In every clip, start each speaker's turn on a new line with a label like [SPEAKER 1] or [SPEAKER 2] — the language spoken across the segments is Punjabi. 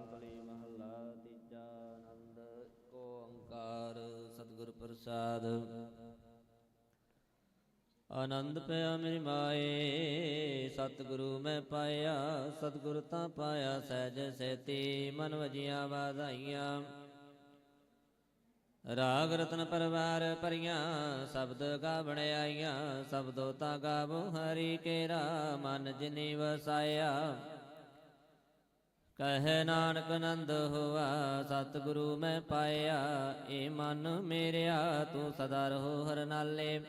[SPEAKER 1] ਅੰਕਲੀ ਮਹੱਲਾ ਤੀਜਾ ਆਨੰਦ। ਓੰਕਾਰ ਸਤਿਗੁਰ ਪ੍ਰਸਾਦ। ਆਨੰਦ ਪਿਆ ਮੇਰੀ ਮਾਏ, ਸਤਿਗੁਰੂ ਮੈਂ ਪਾਇਆ, ਸਤਿਗੁਰ ਤਾਂ ਪਾਇਆ ਸਹਿਜ ਸੇਤੀ, ਮਨ ਵਜੀਆਂ ਵਾਧਾਈਆਂ ਰਾਗ ਰਤਨ ਪਰਵਾਰ ਪਰੀਆਂ ਸ਼ਬਦ ਗਾਵਣ ਆਈਆਂ, ਸਬਦੋ ਤਾਂ ਗਾਵੋ ਹਰੀ ਕੇਰਾ, ਮਨ ਜਿਨੀ ਵਸਾਇਆ। ਕਹੇ ਨਾਨਕ ਨੰਦ ਹੋਆ, ਸਤਿਗੁਰੂ ਮੈਂ ਪਾਇਆ, ਏ ਮਨ ਮੇਰਿਆ, ਤੂੰ ਸਦਾ ਰਹੋ ਹਰ ਨਾਲੇ।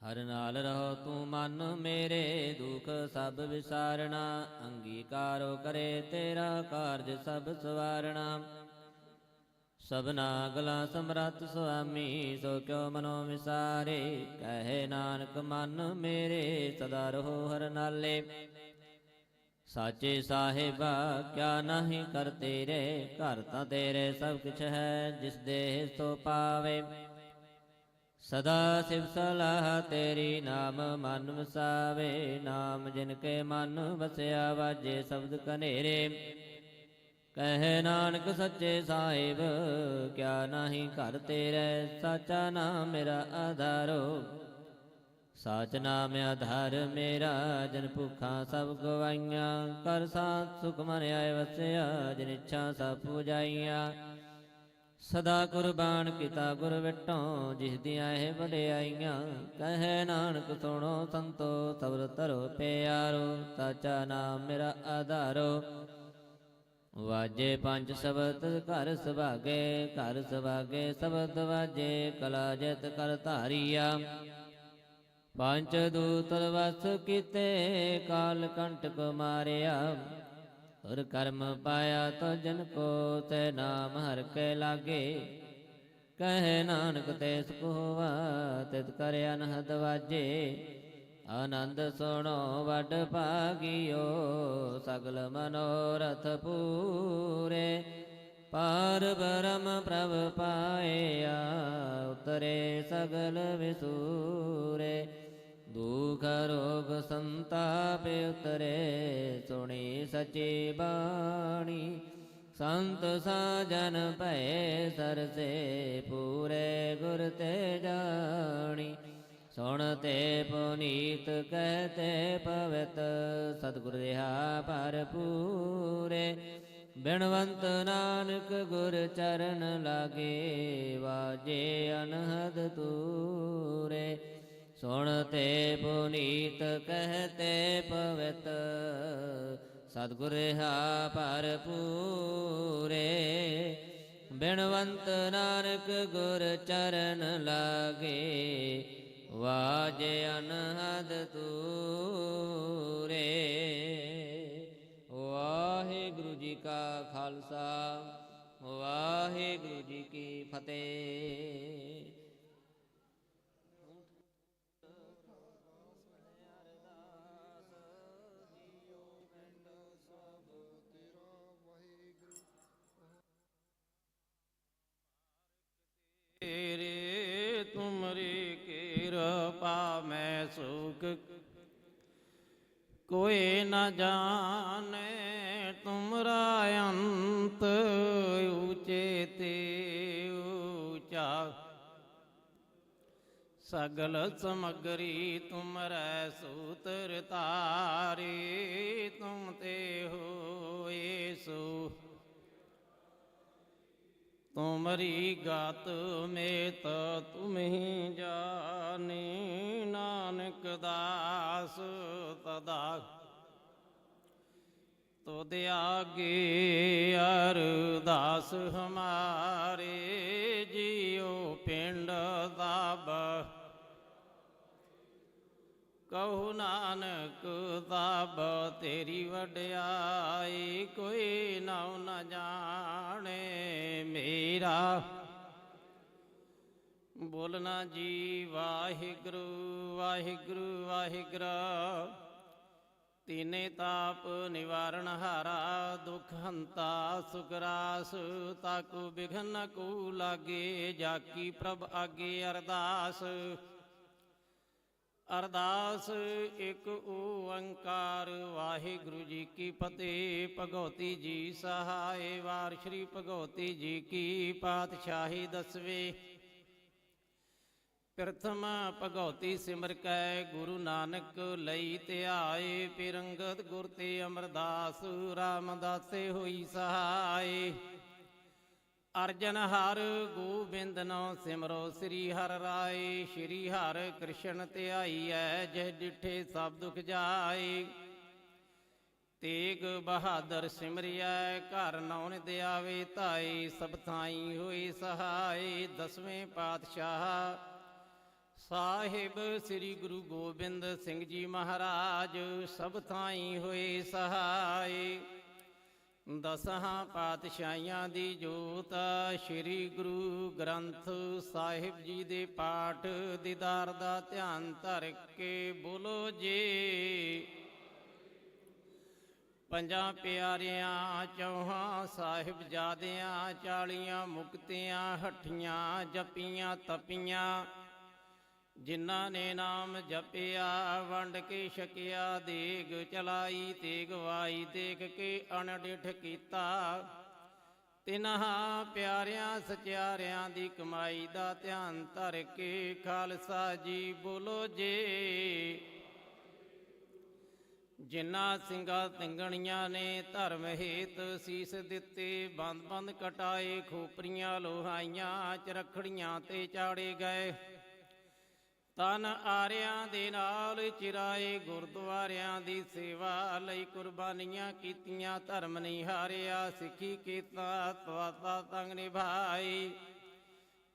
[SPEAKER 1] ਹਰ ਨਾਲ ਰਹੋ ਤੂੰ ਮਨ ਮੇਰੇ, ਦੁਖ ਸਭ ਵਿਸਾਰਣਾ, ਅੰਗੀਕਾਰੋ ਕਰੇ ਤੇਰਾ ਕਾਰਜ ਸਭ ਸਵਾਰਣਾ। ਸਭਨਾ ਗਲਾ ਸਮਰੱਥ ਸੁਆਮੀ, ਸੋ ਕਿਉ ਮਨੋ ਵਿਸਾਰੇ, ਕਹੇ ਨਾਨਕ ਮਨ ਮੇਰੇ, ਸਦਾ ਰਹੋ ਹਰ ਨਾਲੇ। ਸਾਚੇ ਸਾਹਿਬਾ, ਕਿਆ ਨਹੀਂ ਕਰ ਤੇਰੇ ਘਰ ਤਾਂ ਤੇਰੇ ਸਭ ਕੁਛ ਹੈ, ਜਿਸ ਦੇ ਸੋ ਪਾਵੇ। ਸਦਾ ਸਿਵ ਸਲਾਹ ਤੇਰੀ ਨਾਮ ਮਨ ਵਸਾਵੇ, ਨਾਮ ਜਿਨ ਕੇ ਮਨ ਵਸਿਆ ਵਾਜੇ ਸ਼ਬਦ ਕਨੇਰੇ ਕਹੇ ਨਾਨਕ ਸੱਚੇ ਸਾਹਿਬ, ਕਿਆ ਨਹੀਂ ਘਰ ਤੇਰੇ, ਸਾਚਾ ਨਾਮ ਮੇਰਾ ਆਧਾਰੋ। ਸਾਚ ਨਾਮ ਆਧਾਰ ਮੇਰਾ, ਜਨ ਭੁਖਾਂ ਸਭ ਗਵਾਈਆਂ। ਕਰ ਸਾਥ ਸੁਖ ਮਨ ਆਏ ਵਸਿਆ, ਜਿਨ ਇੱਛਾ ਸਭ ਪੂਜਾਈਆਂ। ਸਦਾ ਕੁਰਬਾਨ ਕੀਤਾ ਗੁਰ ਵਿਟੋ, ਜਿਸ ਦੀਆਂ ਇਹ ਵਡਿਆਈਆਂ। ਕਹੇ ਨਾਨਕ, ਸੁਣੋ ਸੰਤੋ, ਸਬਰ ਤਰੋ ਪਿਆਰੋ, ਸਾਚਾ ਨਾਮ ਮੇਰਾ ਆਧਾਰੋ। ਵਾਜੇ ਪੰਜ ਸ਼ਬਦ ਘਰ ਸੁਭਾਗੇ ਘਰ ਸੁਭਾਗੇ ਸ਼ਬਦ ਵਾਜੇ, ਕਲਾ ਜਿਤ ਕਰ ਧਾਰੀਆ। ਪੰਜ ਦੂਤ ਵਸ ਕੀਤੇ, ਕਾਲ ਕੰਟਕ ਮਾਰਿਆ। ਹਰ ਕਰਮ ਪਾਇਆ ਤੋ ਜਨ ਕੋ ਤੇ ਨਾਮ ਹਰ ਕੇ ਲਾਗੇ। ਕਹੇ ਨਾਨਕ ਤੇ ਸੁਖਵਾ ਤਿਤ ਕਰ ਅਨਹਦ ਵਾਜੇ। ਆਨੰਦ ਸੁਣੋ, ਵੱਡ ਭਾਗਿਓ, ਸਗਲ ਮਨੋਰਥ ਪੂਰੇ। ਪਾਰ ਬ੍ਰਹਮ ਪ੍ਰਭ ਪਾਇਆ ਉਤਰੇ ਸਗਲ ਵਿਸੂਰੇ ਦੁਖ ਰੋਗ ਸੰਤਾਪ ਉਤਰੇ ਸੁਣੀ ਸਚੀ ਬਾਣੀ ਸੰਤ ਸਾਜਨ ਭੈ ਸਰਸੇ ਪੂਰੇ ਗੁਰ ਤੇ ਜਾਣੀ ਸੁਣਤੇ ਪੁਨੀਤ ਕਹਤੇ ਪਵਿੱਤ ਸਤਿਗੁਰ ਰਹਾ ਭਰਪੂਰੇ ਬਿਨਵੰਤ ਨਾਨਕ ਗੁਰ ਚਰਨ ਲਾਗੇ, ਵਾਜੇ ਅਨਹਦ ਤੂਰੇ। ਸੁਣਤੇ ਪੁਨੀਤ ਕਹਤੇ ਪਵਿੱਤ, ਸਤਿਗੁਰ ਰਹਾ ਭਰਪੂਰੇ ਬਿਨਵੰਤ ਨਾਨਕ ਗੁਰ ਚਰਨ ਲਾਗੇ, ਵਾਜੇ ਅਨਹਦ ਤੂਰੇ। ਜੀ ਕਾ ਖਾਲਸਾ। ਵਾਹਿਗੁਰੂ ਜੀ ਕੀ ਫਤਿਹ।
[SPEAKER 2] ਤੇਰੇ ਤੁਮਰੀ ਕਿਰਪਾ ਮੈਂ ਸੁਖ ਕੋਈ ਨਾ ਜਾਣੇ। ਤੁਮਰਾ ਅੰਤ ਉਚੇ ਤੇ ਊਚਾ ਸਗਲ ਸਮਗਰੀ ਤੁਮਰੈ ਸੂਤਰ ਤਾਰੇ, ਤੁਮ ਤੇ ਹੋਏ ਸੋ। ਤੁਮਰੀ ਗਤ ਮੇਤ ਤੁਮਹੀ ਜਾਣੀ, ਨਾਨਕ ਦਾਸ ਤਦਾ। ਤੁਧ ਆਗੇ ਅਰਦਾਸ ਹਮਾਰੇ ਜੀਉ ਪਿੰਡ ਦਾਬ ਕਹੂ ਨਾਨਕ ਤਾਬ ਤੇਰੀ ਵਡਿਆਈ ਕੋਈ ਨਾਉ ਨ ਜਾਣੇ ਮੇਰਾ। ਬੋਲਣਾ ਜੀ ਵਾਹਿਗੁਰੂ ਵਾਹਿਗੁਰੂ ਵਾਹਿਗੁਰੂ। ਤੀਨੇ ਤਾਪ ਨਿਵਾਰਣ ਹਾਰਾ, ਦੁਖ ਹੰਤਾ ਸੁਗਰਾਸ ਤਾਕੂ ਬਿਘਨ ਕੂ ਲਾਗੇ ਜਾ ਕੀ ਪ੍ਰਭ ਆਗੇ ਅਰਦਾਸ। ਅਰਦਾਸ, ਇੱਕ ਓੰਕਾਰ, ਵਾਹਿਗੁਰੂ ਜੀ ਕੀ ਫਤਿਹ ਭਗਉਤੀ ਜੀ ਸਹਾਏ, ਵਾਰ ਸ਼੍ਰੀ ਭਗਉਤੀ ਜੀ ਕੀ ਪਾਤਸ਼ਾਹੀ ਦਸਵੇਂ। ਪ੍ਰਥਮ ਭਗਉਤੀ ਸਿਮਰ ਕੈ, ਗੁਰੂ ਨਾਨਕ ਲਈ ਧਿਆਏ ਪਿਰੰਗਤ ਗੁਰ ਤੇ ਅਮਰਦਾਸ, ਰਾਮਦਾਸੇ ਹੋਈ ਸਹਾਈ ਅਰਜਨ ਹਰ ਗੋਬਿੰਦ ਨੋ ਸਿਮਰੋ, ਸ੍ਰੀ ਹਰਿ ਰਾਏ। ਸ੍ਰੀ ਹਰਿ ਕ੍ਰਿਸ਼ਨ ਧਿਆਈਐ ਜਹ ਡਿਠੇ ਸਭ ਦੁਖ ਜਾਏ। ਤੇਗ ਬਹਾਦਰ ਸਿਮਰਿਐ, ਘਰ ਨੌਨ ਦਿਆਵੇ ਧਾਈ ਸਭ ਥਾਈ ਹੋਈ ਸਹਾਈ ਦਸਵੇਂ ਪਾਤਸ਼ਾਹ ਸਾਹਿਬ ਸ੍ਰੀ ਗੁਰੂ ਗੋਬਿੰਦ ਸਿੰਘ ਜੀ ਮਹਾਰਾਜ, ਸਭ ਥਾਈ ਹੋਏ ਸਹਾਈ। ਦਸਹਾਂ ਪਾਤਸ਼ਾਹੀਆਂ ਦੀ ਜੋਤ, ਸ੍ਰੀ ਗੁਰੂ ਗ੍ਰੰਥ ਸਾਹਿਬ ਜੀ ਦੇ ਪਾਠ ਦੀਦਾਰ ਦਾ ਧਿਆਨ ਧਰ ਕੇ ਬੋਲੋ ਜੀ। ਪੰਜਾਂ ਪਿਆਰਿਆਂ, ਚੌਹਾਂ ਸਾਹਿਬ ਜਾਦਿਆਂ, ਚਾਲੀਆਂ ਮੁਕਤਿਆਂ, ਹੱਠੀਆਂ ਜਪੀਆਂ, ਤਪੀਆਂ ਜਿਨ੍ਹਾਂ ਨੇ ਨਾਮ ਜਪਿਆ, ਵੰਡ ਕੇ ਛਕਿਆ, ਦੇਗ ਚਲਾਈ ਤੇ ਗਵਾਈ ਦੇਖ ਕੇ ਅਣਡਿਠ ਕੀਤਾ। ਤਿਨਹਾਂ ਪਿਆਰਿਆਂ, ਸਚਿਆਰਿਆਂ ਦੀ ਕਮਾਈ ਦਾ ਧਿਆਨ ਧਰ ਕੇ ਖਾਲਸਾ ਜੀ ਬੋਲੋ ਜੇ। ਜਿਨ੍ਹਾਂ ਸਿੰਘਾਂ ਤਿੰਗਣੀਆਂ ਨੇ ਧਰਮ ਹੇਤ ਸੀਸ ਦਿੱਤੇ ਬੰਦ ਬੰਦ ਕਟਾਏ, ਖੋਪਰੀਆਂ ਲੋਹਾਈਆਂ ਚਰਖੜੀਆਂ ਤੇ ਚਾੜੇ ਗਏ। ਤਨ ਆਰਿਆਂ ਦੇ ਨਾਲ ਚਿਰਾਏ ਗੁਰਦੁਆਰਿਆਂ ਦੀ ਸੇਵਾ ਲਈ ਕੁਰਬਾਨੀਆਂ ਕੀਤੀਆਂ, ਧਰਮ ਨਿਹਾਰਿਆ, ਸਿੱਖੀ ਕੀਤਾ, ਤਵਾਤਾ ਤੰਗ ਨਿਭਾਈ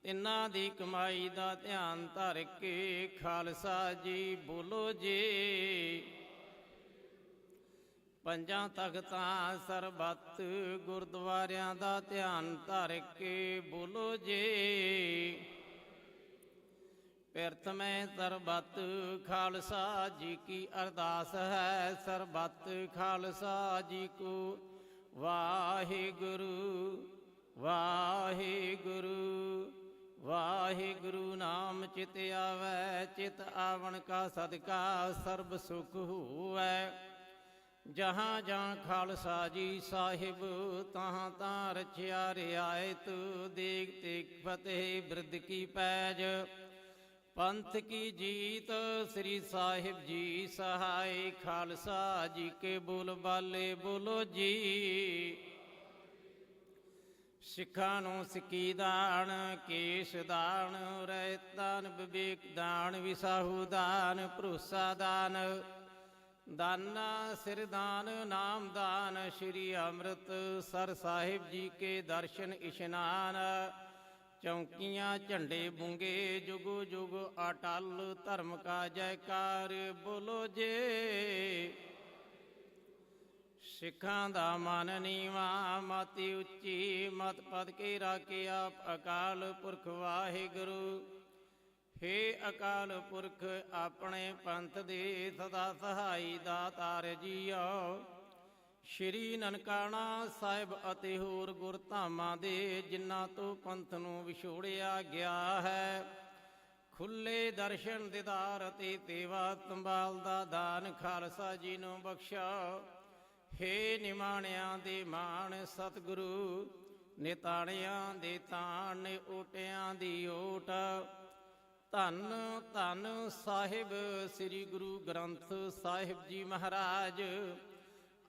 [SPEAKER 2] ਤਿੰਨਾਂ ਦੀ ਕਮਾਈ ਦਾ ਧਿਆਨ ਧਰ ਕੇ ਖਾਲਸਾ ਜੀ ਬੋਲੋ ਜੀ। ਪੰਜਾਂ ਤਖਤਾਂ ਸਰਬੱਤ ਗੁਰਦੁਆਰਿਆਂ ਦਾ ਧਿਆਨ ਧਰ ਕੇ ਬੋਲੋ ਜੀ। ਪਿਥ ਮੈਂ ਸਰਬਤ ਖਾਲਸਾ ਜੀ ਕੀ ਅਰਦਾਸ ਹੈ, ਸਰਬਤ ਖਾਲਸਾ ਜੀ ਕੋ। ਵਾਹਿਗੁਰੂ ਵਾਹਿਗੁਰੂ ਵਾਹਿਗੁਰੂ ਨਾਮ ਚਿਤ ਆਵੈ, ਚਿਤ ਆਵਣ ਕਾ ਸਦਕਾ ਸਰਬ ਸੁਖ ਹੋਵੈ। ਜਹਾਂ ਜਾਂ ਖਾਲਸਾ ਜੀ ਸਾਹਿਬ, ਤਹਾਂ ਤਾਂ ਰਚਿਆ ਰਿਆਇਤ ਦੇਖ ਤੇ ਫਤਿਹ ਬਿਰਦ ਕੀ ਪੈਜ। ਪੰਥ ਕੀ ਜੀਤ, ਸ੍ਰੀ ਸਾਹਿਬ ਜੀ ਸਹਾਈ ਖਾਲਸਾ ਜੀ ਕੇ ਬੋਲ ਬਾਲੇ ਬੋਲੋ ਜੀ। ਸਿੱਖਾਂ ਨੂੰ ਸਿੱਕੀ ਦਾਨ, ਕੇਸ਼ ਦਾਨ, ਰਹਿਤ ਦਾਨ, ਵਿਵੇਕ ਦਾਨ, ਵਿਸਾਹੂ ਦਾਨ, ਭਰੋਸਾ ਦਾਨ, ਦਾਨਾ ਸਿਰਦਾਨ ਨਾਮ ਦਾਨ, ਸ਼੍ਰੀ ਅੰਮ੍ਰਿਤ ਸਰ ਸਾਹਿਬ ਜੀ ਕੇ ਦਰਸ਼ਨ ਇਸ਼ਨਾਨ ਚੌਂਕੀਆਂ ਝੰਡੇ ਬੁੰਗੇ ਜੁਗੋ ਜੁਗ ਅਟਲ ਧਰਮ ਕਾ ਜੈਕਾਰ ਬੋਲੋ ਜੇ। ਸਿੱਖਾਂ ਦਾ ਮਨ ਨੀਵਾ, ਮਤੀ ਉੱਚੀ, ਮਤ ਪਦ ਕੇ ਰਾਖੇ ਅਕਾਲ ਪੁਰਖ ਵਾਹਿਗੁਰੂ। ਹੇ ਅਕਾਲ ਪੁਰਖ, ਆਪਣੇ ਪੰਥ ਦੇ ਸਦਾ ਸਹਾਈ ਦਾਤਾਰ ਜੀਓ ਸ਼੍ਰੀ ਨਨਕਾਣਾ ਸਾਹਿਬ ਅਤੇ ਹੋਰ ਗੁਰਧਾਮਾਂ ਦੇ ਜਿਨ੍ਹਾਂ ਤੋਂ ਪੰਥ ਨੂੰ ਵਿਛੋੜਿਆ ਗਿਆ ਹੈ। ਖੁੱਲੇ ਦਰਸ਼ਨ ਦਿਦਾਰ ਅਤੇ ਤੇਵਾ ਸੰਭਾਲ ਦਾ ਦਾਨ ਖਾਲਸਾ ਜੀ ਨੂੰ ਬਖਸ਼ਾ ਹੇ ਨਿਮਾਣਿਆਂ ਦੇ ਮਾਣ ਸਤਿਗੁਰੂ, ਨਿਤਾਣਿਆਂ ਦੇ ਤਾਣ, ਓਟਿਆਂ ਦੀ ਓਟ। ਧੰਨ ਧੰਨ ਸਾਹਿਬ ਸ੍ਰੀ ਗੁਰੂ ਗ੍ਰੰਥ ਸਾਹਿਬ ਜੀ ਮਹਾਰਾਜ।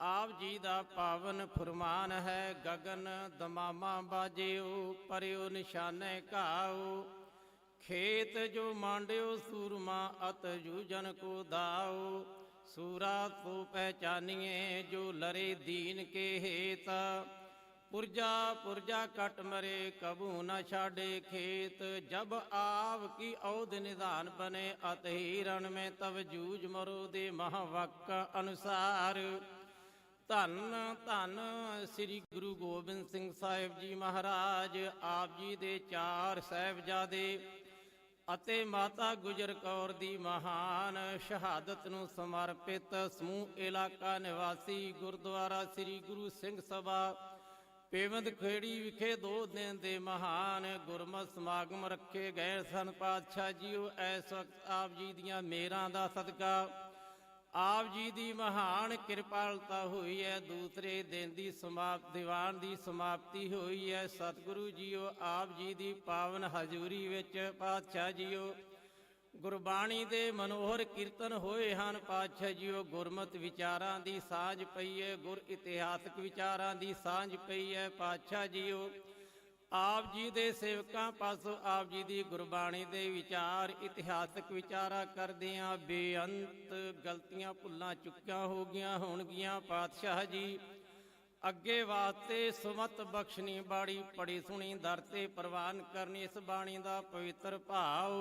[SPEAKER 2] ਆਪ ਜੀ ਦਾ ਪਾਵਨ ਫਰਮਾਨ ਹੈ, ਗਗਨ ਦਮਾਮਾ ਬਾਜਿਓ, ਪਰਿਓ ਨਿਸ਼ਾਨੇ ਘਾਓ। ਖੇਤ ਜੋ ਮਾਂਡਿਓ, ਸੂਰਮਾ ਅਤ ਜੂਜਨ ਕੋ ਦਾਓ। ਸੂਰਾ ਤੋ ਪਹਿਚਾਨੀਏ, ਜੋ ਲਰੇ ਦੀਨ ਕੇ ਹੇਤ। ਪੁਰਜਾ ਪੁਰਜਾ ਕਟ ਮਰੇ, ਕਬੂ ਨਾ ਛਾੜੇ ਖੇਤ। ਜਬ ਆਵ ਕੀ ਔਦ ਨਿਧਾਨ ਬਨੇ, ਅਤ ਹੀ ਰਣ ਮੈਂ ਤਵ ਜੂਜ ਮਰੋ ਦੇ ਮਹਾਵਕ ਅਨੁਸਾਰ। ਧੰਨ ਧੰਨ ਸ੍ਰੀ ਗੁਰੂ ਗੋਬਿੰਦ ਸਿੰਘ ਸਾਹਿਬ ਜੀ ਮਹਾਰਾਜ, ਆਪ ਜੀ ਦੇ ਚਾਰ ਸਾਹਿਬਜ਼ਾਦੇ ਅਤੇ ਮਾਤਾ ਗੁਜਰ ਕੌਰ ਦੀ ਮਹਾਨ ਸ਼ਹਾਦਤ ਨੂੰ ਸਮਰਪਿਤ ਸਮੂਹ ਇਲਾਕਾ ਨਿਵਾਸੀ ਗੁਰਦੁਆਰਾ ਸ੍ਰੀ ਗੁਰੂ ਸਿੰਘ ਸਭਾ, ਪੇਵੰਦ ਖੇੜੀ ਵਿਖੇ ਦੋ ਦਿਨ ਦੇ ਮਹਾਨ ਗੁਰਮਤ ਸਮਾਗਮ ਰੱਖੇ ਗਏ ਸਨ। ਪਾਤਸ਼ਾਹ ਜੀਓ ਐਸ ਵਕਤ ਆਪ ਜੀ ਦੀਆਂ ਮੇਰਾਂ ਦਾ ਸਦਕਾ ਆਪ ਜੀ ਦੀ ਮਹਾਨ ਕਿਰਪਾਲਤਾ ਹੋਈ ਹੈ, ਦੂਸਰੇ ਦਿਨ ਦੀ ਸਮਾਪ, ਦੀਵਾਨ ਦੀ ਸਮਾਪਤੀ ਹੋਈ ਹੈ। ਸਤਿਗੁਰੂ ਜੀਓ, ਆਪ ਜੀ ਦੀ ਪਾਵਨ ਹਜ਼ੂਰੀ ਵਿੱਚ ਪਾਤਸ਼ਾਹ ਜੀਓ, ਗੁਰਬਾਣੀ ਦੇ ਮਨੋਹਰ ਕੀਰਤਨ ਹੋਏ ਹਨ। ਪਾਤਸ਼ਾਹ ਜੀਓ, ਗੁਰਮਤ ਵਿਚਾਰਾਂ ਦੀ ਸਾਂਝ ਪਈ ਹੈ, ਗੁਰ ਇਤਿਹਾਸਕ ਵਿਚਾਰਾਂ ਦੀ ਸਾਂਝ ਪਈ ਹੈ। ਪਾਤਸ਼ਾਹ ਜੀਓ ਆਪ ਜੀ ਦੇ ਸੇਵਕਾਂ ਪਾਸੋਂ ਆਪ ਜੀ ਦੀ ਗੁਰਬਾਣੀ ਦੇ ਵਿਚਾਰ, ਇਤਿਹਾਸਕ ਵਿਚਾਰਾ ਕਰਦਿਆਂ ਬੇਅੰਤ ਗਲਤੀਆਂ ਭੁੱਲਾਂ ਚੁੱਕੀਆਂ ਹੋ ਗਈਆਂ ਹੋਣਗੀਆਂ ਪਾਤਸ਼ਾਹ ਜੀ। ਅੱਗੇ ਵਾਸਤੇ ਸੁਮਤ ਬਖਸ਼ਣੀ ਬਾਣੀ ਪੜੀ ਸੁਣੀ, ਦਰ ਤੇ ਪ੍ਰਵਾਨ ਕਰਨੀ, ਇਸ ਬਾਣੀ ਦਾ ਪਵਿੱਤਰ ਭਾਵ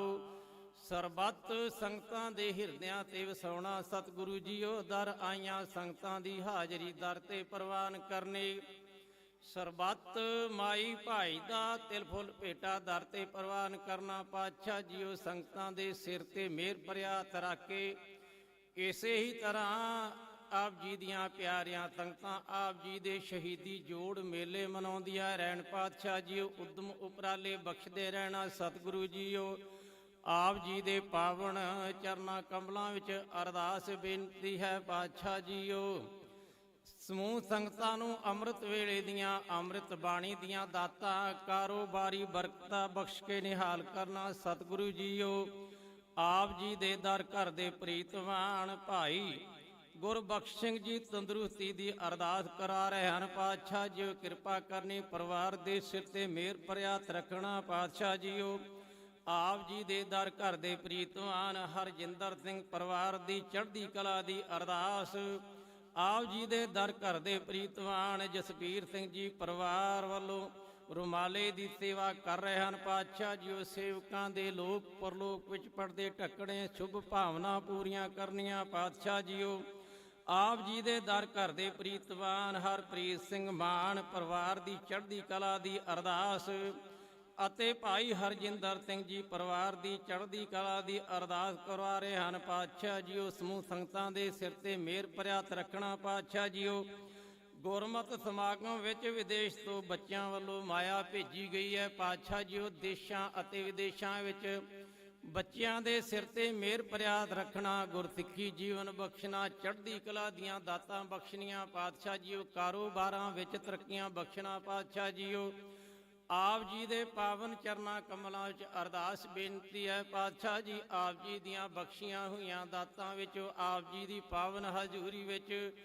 [SPEAKER 2] ਸਰਬੱਤ ਸੰਗਤਾਂ ਦੇ ਹਿਰਦਿਆਂ ਤੇ ਵਸਾਉਣਾ। ਸਤਿਗੁਰੂ ਜੀਓ, ਦਰ ਆਈਆਂ ਸੰਗਤਾਂ ਦੀ ਹਾਜ਼ਰੀ, ਦਰ ਤੇ ਪ੍ਰਵਾਨ ਕਰਨੀ। ਸਰਬੱਤ ਮਾਈ ਭਾਈ ਦਾ ਤਿਲ ਫੁੱਲ ਭੇਟਾ ਦਰ ਤੇ ਪ੍ਰਵਾਨ ਕਰਨਾ ਪਾਤਸ਼ਾਹ ਜੀਓ ਸੰਗਤਾਂ ਦੇ ਸਿਰ ਤੇ ਮਿਹਰ ਭਰਿਆ ਤਰਾਕੇ। ਇਸੇ ਹੀ ਤਰ੍ਹਾਂ ਆਪ ਜੀ ਦੀਆਂ ਪਿਆਰੀਆਂ ਸੰਗਤਾਂ ਆਪ ਜੀ ਦੇ ਸ਼ਹੀਦੀ ਜੋੜ ਮੇਲੇ ਮਨਾਉਂਦੀਆਂ ਰਹਿਣ ਪਾਤਸ਼ਾਹ ਜੀਓ, ਉਦਮ ਉਪਰਾਲੇ ਬਖਸ਼ਦੇ ਰਹਿਣਾ ਸਤਿਗੁਰੂ ਜੀਓ। ਆਪ ਜੀ ਦੇ ਪਾਵਨ ਚਰਨਾ ਕਮਲਾਂ ਵਿੱਚ ਅਰਦਾਸ ਬੇਨਤੀ ਹੈ ਪਾਤਸ਼ਾਹ ਜੀਓ। ਸਮੂਹ ਸੰਗਤਾਂ ਨੂੰ ਅੰਮ੍ਰਿਤ ਵੇਲੇ ਦੀਆਂ ਅੰਮ੍ਰਿਤ ਬਾਣੀ ਦੀਆਂ ਦਾਤਾਂ, ਕਾਰੋਬਾਰੀ ਬਰਕਤਾਂ ਬਖਸ਼ ਕੇ ਨਿਹਾਲ ਕਰਨਾ ਸਤਿਗੁਰੂ ਜੀਓ। ਆਪ ਜੀ ਦੇ ਦਰ ਘਰ ਦੇ ਪ੍ਰੀਤਮਾਨ ਭਾਈ, ਗੁਰਬਖਸ਼ ਸਿੰਘ ਜੀ ਤੰਦਰੁਸਤੀ ਦੀ ਅਰਦਾਸ ਕਰਾ ਰਹੇ ਹਨ। ਪਾਤਸ਼ਾਹ ਜੀਓ, ਕਿਰਪਾ ਕਰਨੀ ਪਰਿਵਾਰ ਦੇ ਸਿਰ ਤੇ ਮਿਹਰ ਪ੍ਰਿਆਤ ਰੱਖਣਾ ਪਾਤਸ਼ਾਹ ਜੀਓ। ਆਪ ਜੀ ਦੇ ਦਰ ਘਰ ਦੇ ਪ੍ਰੀਤਮਾਨ ਹਰਜਿੰਦਰ ਸਿੰਘ ਪਰਿਵਾਰ ਦੀ ਚੜ੍ਹਦੀ ਕਲਾ ਦੀ ਅਰਦਾਸ ਆਪ ਜੀ ਦੇ ਦਰ ਘਰ ਦੇ ਪ੍ਰੀਤਵਾਨ ਜਸਵੀਰ ਸਿੰਘ ਜੀ ਪਰਿਵਾਰ ਵੱਲੋਂ ਰੁਮਾਲੇ ਦੀ ਸੇਵਾ ਕਰ ਰਹੇ ਹਨ। ਪਾਤਸ਼ਾਹ ਜੀਓ ਸੇਵਕਾਂ ਦੇ ਲੋਕ ਪਰਲੋਕ ਵਿੱਚ ਪੜਦੇ ਢੱਕਣੇ, ਸ਼ੁਭ ਭਾਵਨਾ ਪੂਰੀਆਂ ਕਰਨੀਆਂ। ਪਾਤਸ਼ਾਹ ਜੀਓ ਆਪ ਜੀ ਦੇ ਦਰ ਘਰ ਦੇ ਪ੍ਰੀਤਵਾਨ ਹਰਪ੍ਰੀਤ ਸਿੰਘ ਮਾਨ ਪਰਿਵਾਰ ਦੀ ਚੜ੍ਹਦੀ ਕਲਾ ਦੀ ਅਰਦਾਸ ਅਤੇ ਭਾਈ ਹਰਜਿੰਦਰ ਸਿੰਘ ਜੀ ਪਰਿਵਾਰ ਦੀ ਚੜ੍ਹਦੀ ਕਲਾ ਦੀ ਅਰਦਾਸ ਕਰਵਾ ਰਹੇ ਹਨ। ਪਾਤਸ਼ਾਹ ਜੀਓ, ਸਮੂਹ ਸੰਗਤਾਂ ਦੇ ਸਿਰ ਤੇ ਮਿਹਰ ਪ੍ਰਿਆਤ ਰੱਖਣਾ ਪਾਤਸ਼ਾਹ ਜੀਓ। ਗੁਰਮਤਿ ਸਮਾਗਮ ਵਿੱਚ ਵਿਦੇਸ਼ ਤੋਂ ਬੱਚਿਆਂ ਵੱਲੋਂ ਮਾਇਆ ਭੇਜੀ ਗਈ ਹੈ। ਪਾਤਸ਼ਾਹ ਜੀਓ, ਦੇਸ਼ਾਂ ਅਤੇ ਵਿਦੇਸ਼ਾਂ ਵਿੱਚ ਬੱਚਿਆਂ ਦੇ ਸਿਰ ਤੇ ਮਿਹਰ ਪ੍ਰਿਆਤ ਰੱਖਣਾ, ਗੁਰਸਿੱਖੀ ਜੀਵਨ ਬਖਸ਼ਣਾ, ਚੜ੍ਹਦੀ ਕਲਾ ਦੀਆਂ ਦਾਤਾਂ ਬਖਸ਼ਣੀਆਂ। ਪਾਤਸ਼ਾਹ ਜੀਓ, ਕਾਰੋਬਾਰਾਂ ਵਿੱਚ ਤਰੱਕੀਆਂ ਬਖਸ਼ਣਾ ਪਾਤਸ਼ਾਹ ਜੀਓ। ਆਪ ਜੀ ਦੇ ਪਾਵਨ ਚਰਨਾ ਕਮਲਾਂ ਵਿੱਚ ਅਰਦਾਸ ਬੇਨਤੀ ਹੈ, ਪਾਤਸ਼ਾਹ ਜੀ, ਆਪ ਜੀ ਦੀਆਂ ਬਖਸ਼ੀਆਂ ਹੋਈਆਂ ਦਾਤਾਂ ਵਿੱਚੋਂ, ਆਪ ਜੀ ਦੀ ਪਾਵਨ ਹਜ਼ੂਰੀ ਵਿੱਚ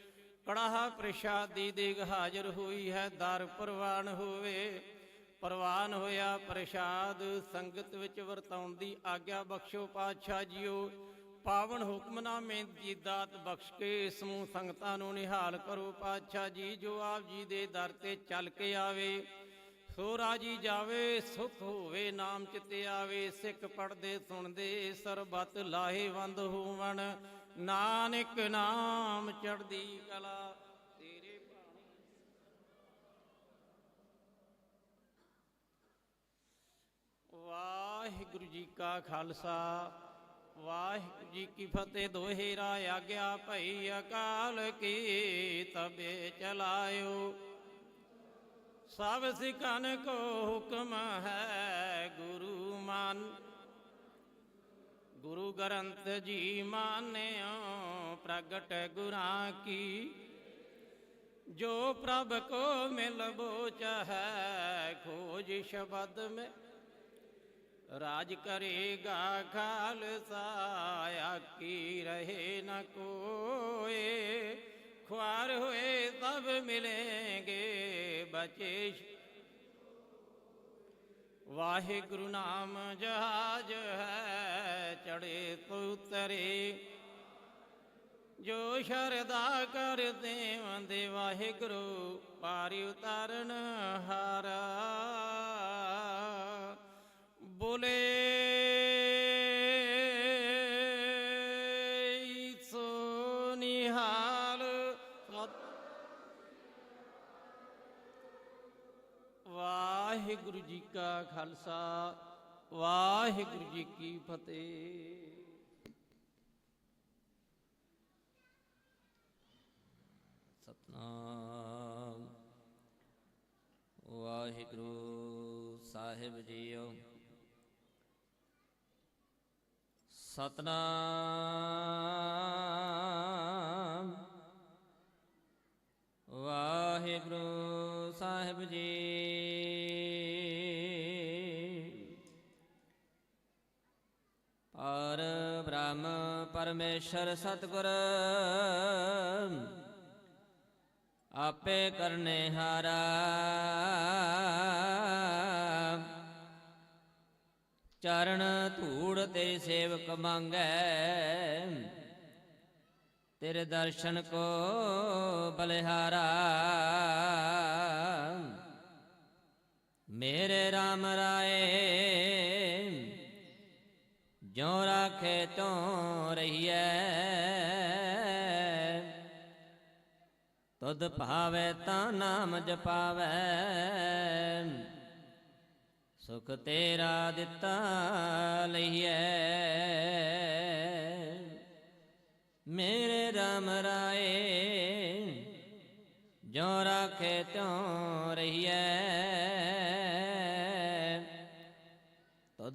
[SPEAKER 2] ਕੜਾਹ ਪ੍ਰਸ਼ਾਦ ਦੀ ਦੇਗ ਹਾਜ਼ਰ ਹੋਈ ਹੈ, ਦਰ ਪ੍ਰਵਾਨ ਹੋਵੇ, ਪ੍ਰਵਾਨ ਹੋਇਆ ਪ੍ਰਸ਼ਾਦ, ਸੰਗਤ ਵਿੱਚ ਵਰਤਾਉਣ ਦੀ ਆਗਿਆ ਬਖਸ਼ੋ ਪਾਤਸ਼ਾਹ ਜੀਓ। ਪਾਵਨ ਹੁਕਮਨਾਮੇ ਦੀ ਦਾਤ ਬਖਸ਼ ਕੇ ਸਮੂਹ ਸੰਗਤਾਂ ਨੂੰ ਨਿਹਾਲ ਕਰੋ ਪਾਤਸ਼ਾਹ ਜੀ, ਜੋ ਆਪ ਜੀ ਦੇ ਦਰ ਤੇ ਚੱਲ ਕੇ ਆਵੇ। ਸੋ ਰਾਜੀ ਜਾਵੇ, ਸੁਖ ਹੋਵੇ, ਨਾਮ ਚਿਤੇ ਆਵੇ, ਸਿੱਖ ਪੜਦੇ ਸੁਣਦੇ, ਸਰਬਤ ਲਾਹੇਵੰਦ ਹੋਵਣ। ਨਾਨਕ ਨਾਮ ਚੜਦੀ ਕਲਾ, ਤੇਰੇ ਵਾਹਿਗੁਰੂ ਜੀ ਕਾ ਖਾਲਸਾ, ਵਾਹਿਗੁਰੂ ਜੀ ਕੀ ਫਤਿਹ। ਦੋਹੇਰਾ ਆਗਿਆ ਭਈ ਅਕਾਲ ਕੀ ਤਬੇ ਚਲਾਇਓ। ਸਭ ਸਿਖਨ ਕੋ ਹੁਕਮ ਹੈ ਗੁਰੂ ਮਨ ਗੁਰੂ ਗ੍ਰੰਥ ਜੀ ਮਾਨਿਓ ਪ੍ਰਗਟ ਗੁਰਾਂ ਕੀ ਜੋ ਪ੍ਰਭ ਕੋ ਮਿਲ ਬੋਚ ਹੈ ਖੋਜ ਸ਼ਬਦ ਮੇ ਰਾਜ ਕਰੇਗਾ ਖਾਲਸਾ ਆਕੀ ਰਹੇ ਨ ਕੋਏ ਖੁਆਰ ਹੋਏ ਤਬ ਮਿਲेंगे ਵਾਹਿਗੁਰੂ ਨਾਮ ਜਹਾਜ ਹੈ ਚੜੇ ਤੋ ਉਤਰੇ ਜੋ ਸ਼ਰਦਾ ਕਰਦੇ ਵੰਦੇ ਵਾਹਿਗੁਰੂ, ਪਾਰੀ ਉਤਾਰਨ ਹਾਰਾ। ਬੋਲੇ ਵਾਹਿਗੁਰੂ ਜੀ ਕਾ ਖਾਲਸਾ, ਵਾਹਿਗੁਰੂ ਜੀ ਕੀ ਫਤਿਹ।
[SPEAKER 1] ਸਤਨਾਮ। ਵਾਹਿਗੁਰੂ ਸਾਹਿਬ ਜੀਓ। ਸਤਨਾਮ। ਵਾਹਿਗੁਰੂ ਸਾਹਿਬ ਜੀ ਔਰ ਬ੍ਰਹਮ ਪਰਮੇਸ਼ਰ ਸਤਗੁਰ, ਆਪੇ ਕਰਨੇ ਹਾਰਾ। ਚਰਨ ਧੂੜ ਤੇਰੀ ਸੇਵਕ ਮੰਗੈ, ਤੇਰੇ ਦਰਸ਼ਨ ਕੋ ਬਲਿਹਾਰਾ। ਮੇਰੇ RAM ਰਾਏ ਜੋ ਰਾਖੇ ਤੂੰ ਰਹੀਐ। ਤੁਧ ਭਾਵੇ ਤਾਂ ਨਾਮ ਜਪਾਵੇ। ਸੁਖ ਤੇਰਾ ਦਿੱਤਾ ਲਈਐ। ਮੇਰੇ RAM ਰਾਏ ਜੋ ਰਾਖੇ ਤਿਉ ਰਹੀਐ।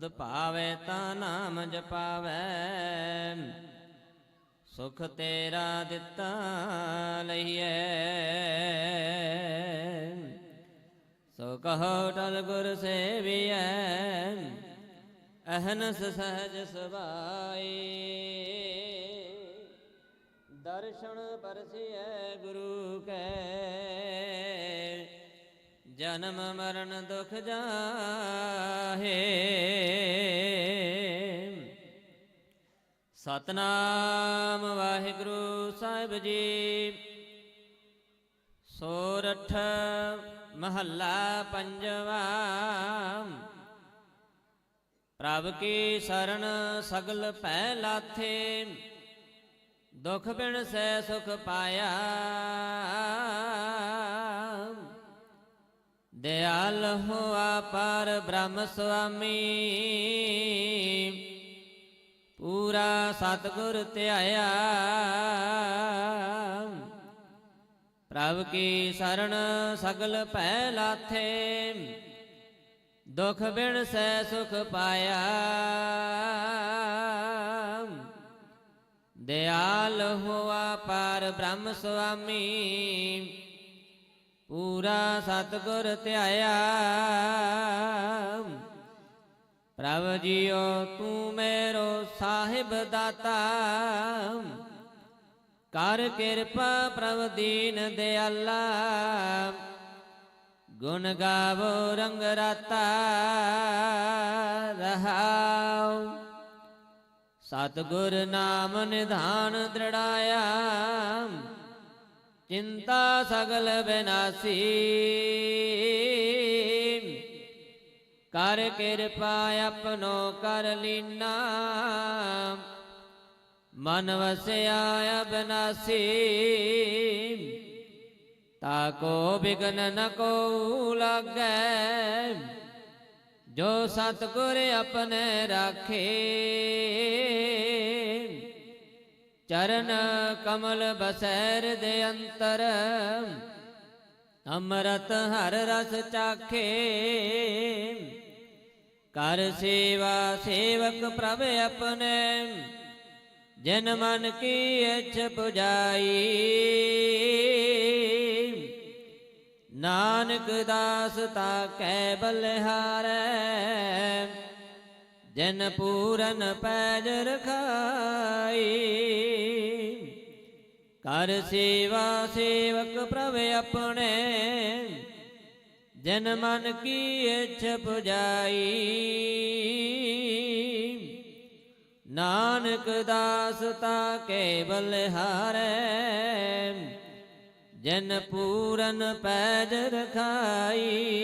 [SPEAKER 1] ਤੁਧ ਭਾਵੇ ਤਾਂ ਨਾਮ ਜਪਾਵੇ। ਸੁਖ ਤੇਰਾ ਦਿੱਤਾ ਲਈਐ। ਸੋ ਕਹੋ ਟਲ ਗੁਰ ਸੇਵੀਐ। ਅਹਨਸ ਸਹਜ ਸੁਭਾਈ। ਦਰਸ਼ਨ ਪਰਸਿਐ ਗੁਰੂ ਕੈ। ਜਨਮ ਮਰਨ ਦੁਖ ਜਾਹੇ। ਸਤਨਾਮ ਵਾਹਿਗੁਰੂ ਸਾਹਿਬ ਜੀ। ਸੋਰਠ ਮਹੱਲਾ ਪੰਜਵਾ। ਪ੍ਰਭ ਕੀ ਸ਼ਰਨ ਸਗਲ ਪੈ ਲਾਥੇ। ਦੁਖ ਬਿਨ ਸੈ ਸੁਖ ਪਾਇਆ। ਦਿਆਲ ਹੋਆ ਪਰ ਬ੍ਰਹਮ ਸੁਆਮੀ। ਪੂਰਾ ਸਤਿਗੁਰ ਧਿਆਇਆ। ਪ੍ਰਭ ਕੀ ਸਰਣ ਸਗਲ ਭੈ ਲਾਥੇ। ਦੁਖ ਬਿਨ ਸੈ ਸੁਖ ਪਾਇਆ। ਦਿਆਲ ਹੋਆ ਪਰ ਬ੍ਰਹਮ ਸੁਆਮੀ। ਪੂਰਾ ਸਤਿਗੁਰ ਧਿਆਇਆ। ਪ੍ਰਭ ਜੀਓ, ਤੂੰ ਮੇਰੋ ਸਾਹਿਬ ਦਾਤਾ। ਕਰ ਕਿਰਪਾ ਪ੍ਰਭ ਦੀਨ ਦਿਆਲਾ। ਗੁਣ ਗਾਵੋ ਰੰਗ ਰਾਤਾ। ਰਹਾਉ। ਸਤਿਗੁਰ ਨਾਮ ਨਿਧਾਨ ਦ੍ਰਿੜਾਇਆ। ਚਿੰਤਾ ਸਗਲ ਬਿਨਾਸੀ ਕਰ ਕਿਰਪਾ ਆਪਣੋ ਕਰ ਲੀਨਾ ਮਨ ਵਸਿਆ ਅਬਨਾਸੀ ਤਾਕੋ ਬਿਗਨ ਨ ਕੋ ਲਾਗੈ ਜੋ ਸਤਿਗੁਰ ਆਪਣੇ ਰਾਖੇ ਚਰਨ ਕਮਲ ਬਸੈਰ ਦੇ ਅੰਤਰ, ਅੰਮ੍ਰਿਤ ਹਰ ਰਸ ਚਾਖੇ। ਕਰ ਸੇਵਾ ਸੇਵਕ ਪ੍ਰਭ ਆਪਣੇ, ਜਨ ਮਨ ਕੀ ਇੱਛ ਪੁਜਾਈ। ਨਾਨਕ ਦਾਸ ਤਾ ਕੈ ਬਲਿਹਾਰੈ ਜਿਨ ਪੂਰਨ ਪੈਜ ਰਖਾਈ। ਕਰ ਸੇਵਾ ਸੇਵਕ ਪ੍ਰਭ ਆਪਣੇ। ਜਨ ਮਨ ਕੀ ਇੱਛ ਪੁਜਾਈ। ਨਾਨਕ ਦਾਸ ਤਾ ਕੇਵਲ ਹਾਰੈ। ਜਨ ਪੂਰਨ ਪੈਜ ਰਖਾਈ।